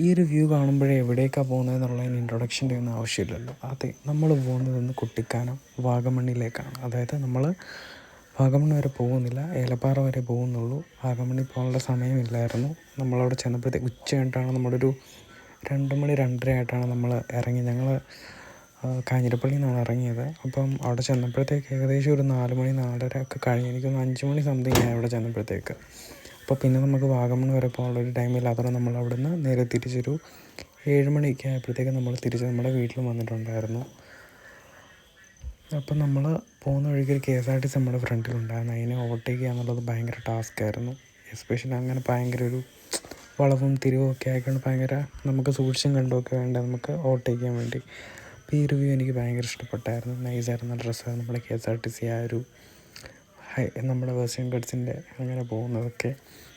ഈ ഒരു വ്യൂ കാണുമ്പോഴേ എവിടേക്കാണ് എന്നുള്ളതിന് ഇൻട്രൊഡക്ഷന്റെ ഒന്നും ആവശ്യമില്ലല്ലോ. അതെ നമ്മൾ പോകുന്നത് ഇന്ന് കുട്ടിക്കാനം വാഗമണ്ണിലേക്കാണ്. അതായത് നമ്മൾ വാഗമൺ വരെ പോകുന്നില്ല ഏലപ്പാറ വരെ പോകുന്നുള്ളൂ. വാഗമണ്ണിൽ പോകാനുള്ള സമയമില്ലായിരുന്നു. നമ്മളവിടെ ചെന്നപ്പോഴത്തെ ഉച്ച കഴിഞ്ഞിട്ടാണ് നമ്മുടെ ഒരു രണ്ട് മണി രണ്ടര ആയിട്ടാണ് നമ്മൾ ഇറങ്ങി ഞങ്ങൾ കാഞ്ഞിരപ്പള്ളിയിൽ നിന്നാണ് ഇറങ്ങിയത്. അപ്പം അവിടെ ചെന്നപ്പോഴത്തേക്ക് ഏകദേശം ഒരു നാല് മണി നാലര ഒക്കെ കഴിഞ്ഞ്. എനിക്കൊന്ന് അഞ്ച് മണി സംതിങ് ആയി അവിടെ ചെന്നപ്പോഴത്തേക്ക്. അപ്പോൾ പിന്നെ നമുക്ക് വാഗമൺ വരെ പോകാനുള്ള ഒരു ടൈമിൽ അത്ര നമ്മൾ അവിടെ നിന്ന് നേരെ തിരിച്ചൊരു ഏഴ് മണിയൊക്കെ ആയപ്പോഴത്തേക്ക് നമ്മൾ തിരിച്ച് നമ്മുടെ വീട്ടിൽ വന്നിട്ടുണ്ടായിരുന്നു. അപ്പം നമ്മൾ പോകുന്ന വഴിക്ക് ഒരു K S R T C നമ്മുടെ ഫ്രണ്ടിലുണ്ടായിരുന്നു അതിനെ ഓവർടേക്ക് ചെയ്യുക എന്നുള്ളത് ഭയങ്കര ടാസ്ക് ആയിരുന്നു. എസ്പെഷ്യലി അങ്ങനെ ഭയങ്കര ഒരു വളവും തിരിവും ഒക്കെ ആയിക്കൊണ്ട് ഭയങ്കര നമുക്ക് സൂക്ഷിച്ചും കണ്ടുമൊക്കെ വേണ്ട നമുക്ക് ഓവർടേക്ക് ചെയ്യാൻ വേണ്ടി. അപ്പോൾ ഈ റിവ്യൂ എനിക്ക് ഭയങ്കര ഇഷ്ടപ്പെട്ടായിരുന്നു. നൈസായിരുന്നു ഡ്രസ്സായിരുന്നു നമ്മുടെ K S R T C ആ ഒരു ഹൈ നമ്മുടെ വേർഷൻ ഗഡ്സിന്റെ അങ്ങനെ പോകുന്നതൊക്കെ.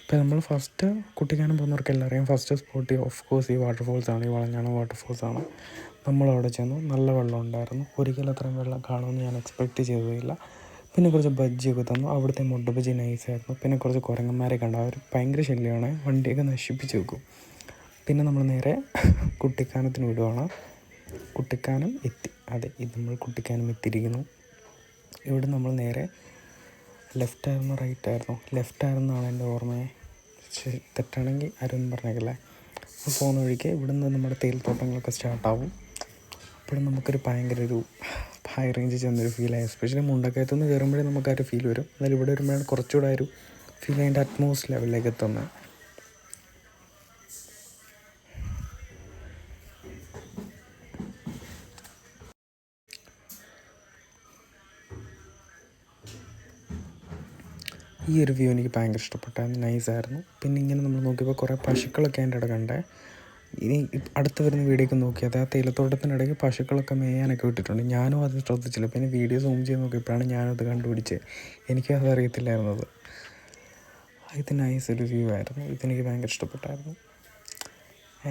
ഇപ്പോൾ നമ്മൾ ഫസ്റ്റ് കുട്ടിക്കാനം പോകുന്നവർക്ക് എല്ലാവരെയും ഫസ്റ്റ് സ്പോട്ട് ഓഫ് കോഴ്സ് ഈ വാട്ടർഫോൾസ് ആണ് ഈ വളഞ്ഞാണ് വാട്ടർഫോൾസ് ആണ്. നമ്മളവിടെ ചെന്നു നല്ല വെള്ളം ഉണ്ടായിരുന്നു. ഒരിക്കലും അത്രയും വെള്ളം കാണുമെന്ന് ഞാൻ എക്സ്പെക്റ്റ് ചെയ്തതില്ല. പിന്നെ കുറച്ച് ബജ്ജിയൊക്കെ തന്നു. അവിടുത്തെ മുട്ട ബജ്ജി നൈസായിരുന്നു പിന്നെ കുറച്ച് കുരങ്ങന്മാരെ കണ്ടു. അവർ ഭയങ്കര ശല്യമാണ്. വണ്ടിയൊക്കെ നശിപ്പിച്ച് വെക്കും. പിന്നെ നമ്മൾ നേരെ കുട്ടിക്കാനത്തിന് വിടുവാണ്. കുട്ടിക്കാനം എത്തി. അതെ ഇത് നമ്മൾ കുട്ടിക്കാനം എത്തിയിരിക്കുന്നു. ഇവിടെ നമ്മൾ നേരെ ലെഫ്റ്റ് ആയിരുന്നു റൈറ്റ് ആയിരുന്നു. ലെഫ്റ്റ് ആയിരുന്നാണ് എന്റെ ഓർമ്മയെ തെറ്റാണെങ്കിൽ ആരും പറഞ്ഞേക്കല്ലേ. അപ്പോൾ പോകുന്ന വഴിക്ക് ഇവിടുന്ന് നമ്മുടെ തേയിലത്തോട്ടങ്ങളൊക്കെ സ്റ്റാർട്ടാവും അപ്പോഴും നമുക്കൊരു ഭയങ്കര ഒരു ഹൈ റേഞ്ചിൽ ചെന്നൊരു ഫീലായി എസ്പെഷ്യലി മുണ്ടക്കയത്തുനിന്ന് കയറുമ്പോഴേ നമുക്ക് ആ ഒരു ഫീൽ വരും. എന്നാലും ഇവിടെ വരുമ്പോഴാണ് കുറച്ചുകൂടെ ഒരു ഫീൽ അതിന്റെ അറ്റ്മോസ്റ്റ് ലെവലിലേക്ക് എത്തുന്നത്. ഈ ഒരു വ്യൂ എനിക്ക് ഭയങ്കര ഇഷ്ടപ്പെട്ടായിരുന്നു നൈസായിരുന്നു പിന്നെ ഇങ്ങനെ നമ്മൾ നോക്കിയപ്പോൾ കുറേ പശുക്കളൊക്കെ അതിന്റെ ഇടയിൽ കണ്ടേ. ഇനി അടുത്ത് വരുന്ന വീഡിയോ ഒക്കെ നോക്കിയത് ആ തേയിലത്തോട്ടത്തിനിടയ്ക്ക് പശുക്കളൊക്കെ മേയാനൊക്കെ വിട്ടിട്ടുണ്ട്. ഞാനും അത് ശ്രദ്ധിച്ചില്ല. പിന്നെ വീഡിയോ സൂം ചെയ്ത് നോക്കിയപ്പോഴാണ് ഞാനത് കണ്ടുപിടിച്ചത് എനിക്കും അത് അറിയത്തില്ലായിരുന്നത് ഇത് നൈസ് ഒരു വ്യൂ ആയിരുന്നു. ഇതെനിക്ക് ഭയങ്കര ഇഷ്ടപ്പെട്ടായിരുന്നു.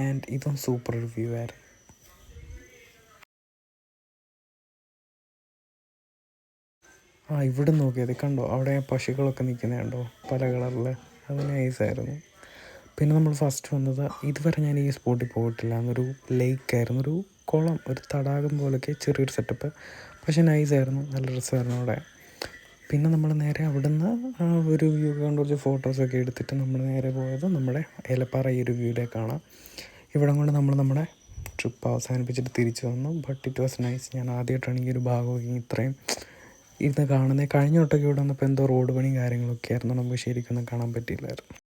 ആൻഡ് ഇതും സൂപ്പർ ഒരു വ്യൂ ആയിരുന്നു. ആ ഇവിടെ നോക്കിയത് കണ്ടോ? അവിടെ പശുക്കളൊക്കെ നിൽക്കുന്നത് കണ്ടോ? പല കളറിൽ അത് നൈസായിരുന്നു പിന്നെ നമ്മൾ ഫസ്റ്റ് വന്നത് ഇതുവരെ ഞാൻ ഈ സ്പോട്ടിൽ പോയിട്ടില്ല. എന്നൊരു ലേക്കായിരുന്നു ഒരു കുളം ഒരു തടാകം പോലൊക്കെ ചെറിയൊരു സെറ്റപ്പ് പക്ഷേ നൈസായിരുന്നു നല്ല രസമായിരുന്നു അവിടെ. പിന്നെ നമ്മൾ നേരെ അവിടുന്ന് ഒരു വ്യൂ കണ്ട് കുറച്ച് ഫോട്ടോസൊക്കെ എടുത്തിട്ട് നമ്മൾ നേരെ പോയത് നമ്മുടെ ഏലപ്പാറ ഈ ഒരു വ്യൂയിലേക്കാണ് ഇവിടം കൊണ്ട് നമ്മൾ നമ്മുടെ ട്രിപ്പ് അവസാനിപ്പിച്ചിട്ട് തിരിച്ചു വന്നു. ബട്ട് ഇറ്റ് വാസ് നൈസ് ഞാൻ ആദ്യമായിട്ടാണ് ഈ ഒരു ഭാഗമൊക്കെ ഇത്രയും ഇരുന്ന് കാണുന്നത് കഴിഞ്ഞ വട്ടമൊക്കെ ഇവിടെ വന്നപ്പോൾ എന്തോ റോഡ് പണിയും കാര്യങ്ങളൊക്കെ ആയിരുന്നു. നമുക്ക് ശരിക്കൊന്നും കാണാൻ പറ്റിയില്ലായിരുന്നു.